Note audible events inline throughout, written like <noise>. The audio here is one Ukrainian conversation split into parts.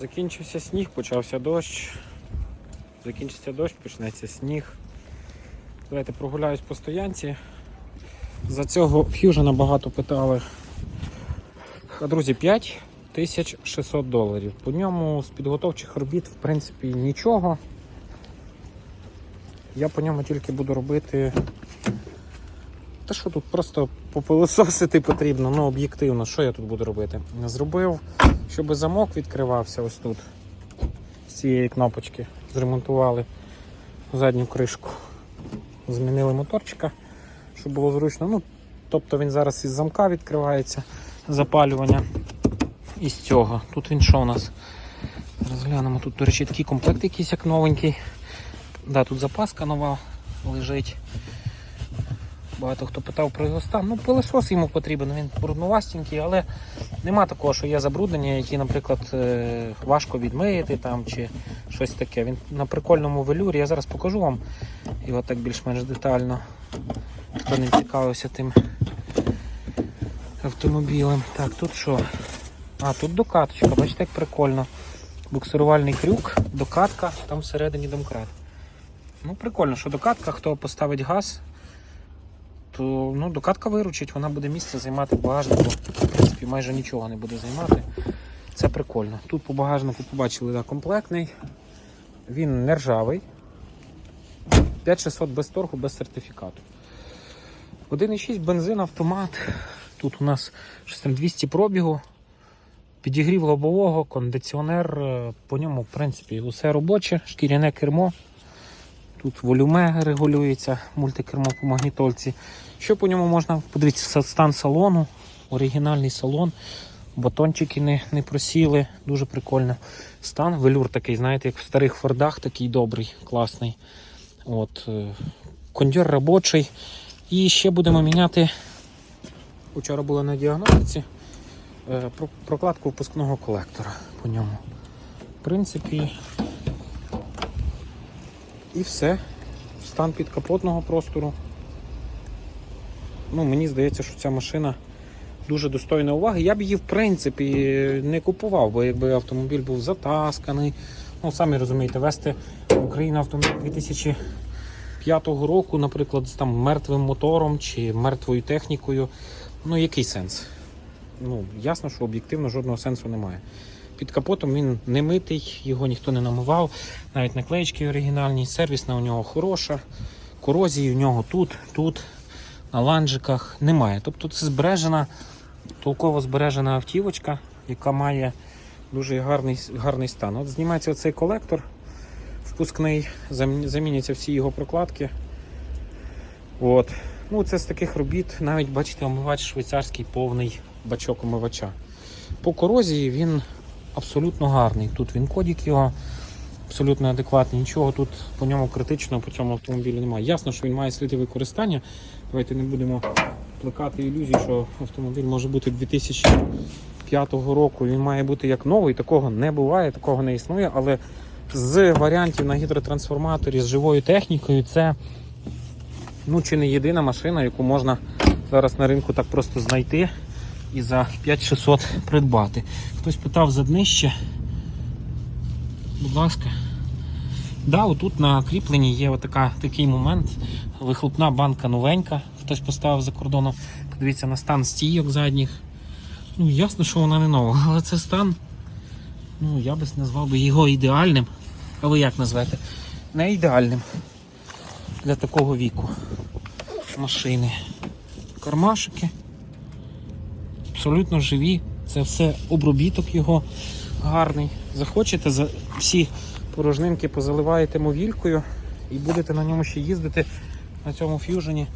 Закінчився сніг, почався дощ. Закінчиться дощ, почнеться сніг. Давайте прогуляюсь по стоянці. За цього ф'южена багато питали. А, Друзі, 5600 доларів. По ньому з підготовчих робіт, в принципі, нічого. Я по ньому тільки буду робити. Та що тут просто попилососити потрібно, ну об'єктивно, що я тут буду робити? Зробив, щоб замок відкривався ось тут. З цієї кнопочки. Зремонтували задню кришку. Змінили моторчика, щоб було зручно. Ну, тобто він зараз із замка відкривається, запалювання. І з цього. Тут він що у нас? Розглянемо. Тут, до речі, такий комплект якийсь як новенький. Да, тут запаска нова лежить. Багато хто питав про його стан. Ну, пилосос йому потрібен, він брудновастенький, але нема такого, що є забруднення, які, наприклад, е, важко відмити там чи щось таке. Він на прикольному велюрі. Я зараз покажу вам його так більш-менш детально. Хто не цікавився тим автомобілем. Так, тут що? А, тут докаточка, бачите, як прикольно. Буксирувальний крюк, докатка, там всередині домкрат. Ну, прикольно, що докатка, хто поставить газ, то ну, докатка виручить, вона буде місце займати в багажнику. Принципі, майже нічого не буде займати. Це прикольно. Тут по багажнику побачили да, комплектний. Він не ржавий. 5600 без торгу, без сертифікату. 1,6 бензин, автомат. Тут у нас щось 200 пробігу. Підігрів лобового, кондиціонер. е, По ньому, в принципі, усе робоче, шкіряне кермо. Тут волюме регулюється, мультикермо по магнітольці. Що по ньому можна? Подивіться, стан салону, оригінальний салон, батончики не, не просіли, дуже прикольно. Стан, велюр такий, знаєте, як в старих фордах, такий добрий, класний. От, е, кондьор робочий. І ще будемо міняти. Вчора була на діагностиці е, прокладку впускного колектора по ньому. В принципі, і все. Стан підкапотного простору. Ну, мені здається, що ця машина дуже достойна уваги. Я б її, в принципі, не купував, бо якби автомобіль був затасканий. Ну, самі розумієте, вести Україну автомобіль 2005 року, наприклад, з там мертвим мотором чи мертвою технікою. Ну, який сенс? Ну, ясно, що об'єктивно жодного сенсу немає. Під капотом він не митий, його ніхто не намивав, навіть наклеїчки оригінальні, сервісна у нього хороша, корозії у нього тут, тут, на ланжиках немає. Тобто це збережена, толково збережена автівочка, яка має дуже гарний, гарний стан. От знімається цей колектор впускний, заміняться всі його прокладки. От. Ну, це з таких робіт, навіть бачите, омивач швейцарський повний бачок омивача. По корозії він абсолютно гарний. Тут він кодік його абсолютно адекватний. Нічого тут по ньому критичного по цьому автомобілю немає. Ясно, що він має сліди використання. Давайте не будемо плекати ілюзій, що автомобіль може бути 2005 року. Він має бути як новий. Такого не буває, такого не існує. Але з варіантів на гідротрансформаторі з живою технікою це ну, чи не єдина машина, яку можна зараз на ринку так просто знайти і за 5600 придбати. Хтось питав за днище. Будь ласка. Да, отут на кріпленні є отака, такий момент. Вихлопна банка новенька. Хтось поставив за кордоном. Подивіться на стан стійок задніх. Ну, ясно, що вона не нова, <laughs> але це стан. Ну, я би назвав би його ідеальним. А ви як назвете? Не ідеальним для такого віку машини. Кармашики абсолютно живі. Це все обробіток його гарний. Захочете, за всі порожнинки позаливаєте мовількою і будете на ньому ще їздити на цьому ф'южені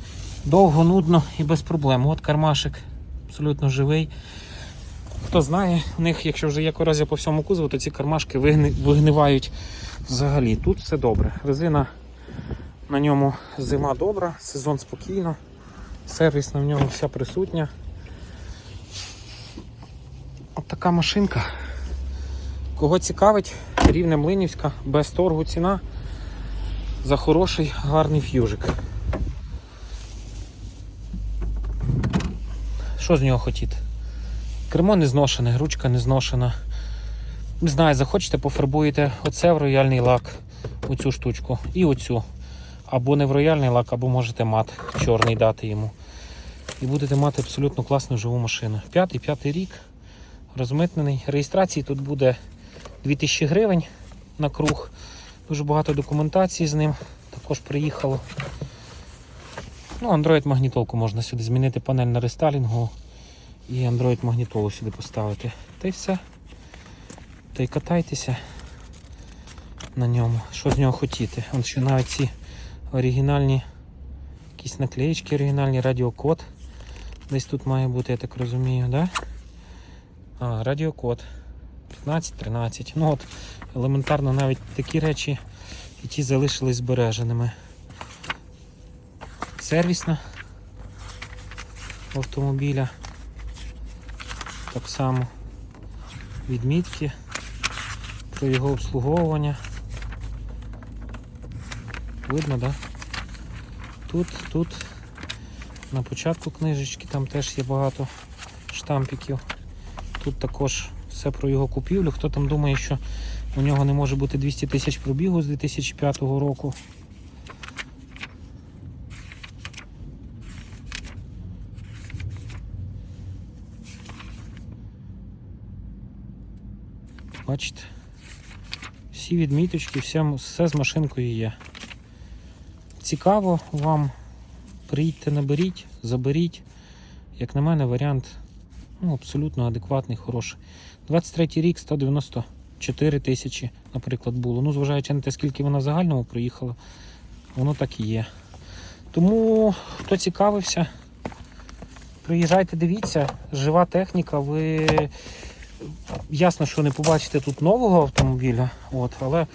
довго, нудно і без проблем. От кармашик абсолютно живий. Хто знає, у них, якщо вже є корозія по всьому кузову, то ці кармашки вигнивають взагалі. Тут все добре. Резина на ньому зима добра, сезон спокійно, сервіс на ньому вся присутня. От така машинка. Кого цікавить, рівне Млинівська, без торгу ціна за хороший гарний ф'южик. Що з нього хотіти? Кермо не зношене, ручка не зношена. Не знаю, захочете, пофарбуєте оце в рояльний лак, оцю штучку, і оцю. Або не в рояльний лак, або можете мат чорний дати йому. І будете мати абсолютно класну живу машину. П'ятий, п'ятий рік, розмитнений. Реєстрації тут буде 2000 гривень на круг. Дуже багато документації з ним. Також приїхало. Ну, Android магнітолку можна сюди змінити панель на рестайлінгу і Android магнітолу сюди поставити. Та й все. Та й катайтеся на ньому. Що з нього хотіти? Он ще навіть ці оригінальні якісь наклеїчки, оригінальні радіокод. Десь тут має бути, я так розумію, да? А, радіокод. 15-13. Ну от елементарно навіть такі речі і ті залишились збереженими. Сервісна автомобіля. Так само відмітки про його обслуговування. Видно, да? Тут, тут на початку книжечки там теж є багато штампіків. Тут також все про його купівлю. Хто там думає, що у нього не може бути 200 тисяч пробігу з 2005 року. Бачите? Всі відміточки, все, все з машинкою є. Цікаво вам. Приїдьте, наберіть, заберіть. Як на мене, варіант ну, абсолютно адекватний, хороший. 23 рік 194 тисячі, наприклад, було. Ну, зважаючи на те, скільки вона в загальному проїхала, воно так і є. Тому, хто цікавився, приїжджайте, дивіться, жива техніка, ви ясно, що не побачите тут нового автомобіля, от, але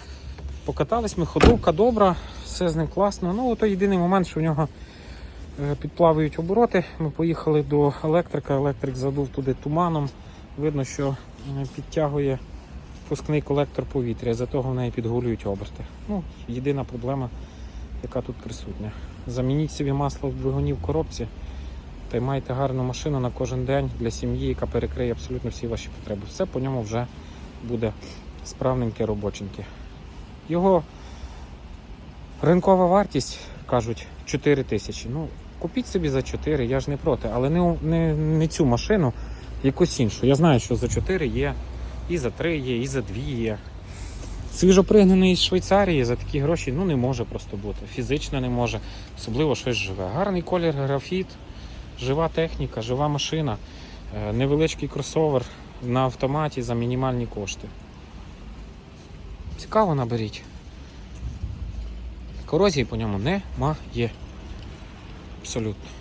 покатались ми, ходовка добра, все з ним класно. Ну, то єдиний момент, що в нього підплавають обороти. Ми поїхали до електрика, електрик задув туди туманом. Видно, що е, підтягує пускний колектор повітря, за того в неї підгулюють оберти. Ну, єдина проблема, яка тут присутня. Замініть собі масло в двигуні в коробці та й маєте гарну машину на кожен день для сім'ї, яка перекриє абсолютно всі ваші потреби. Все по ньому вже буде справненьке робоченьке. Його ринкова вартість, кажуть, 4 тисячі. Ну, купіть собі за 4, я ж не проти, але не, не, не цю машину, якусь іншу. Я знаю, що за 4 є, і за 3 є, і за 2 є. Свіжопригнаний із Швейцарії за такі гроші ну, не може просто бути. Фізично не може, особливо щось живе. Гарний колір графіт, жива техніка, жива машина, е, невеличкий кросовер на автоматі за мінімальні кошти. Цікаво наберіть. Корозії по ньому немає. Абсолютно.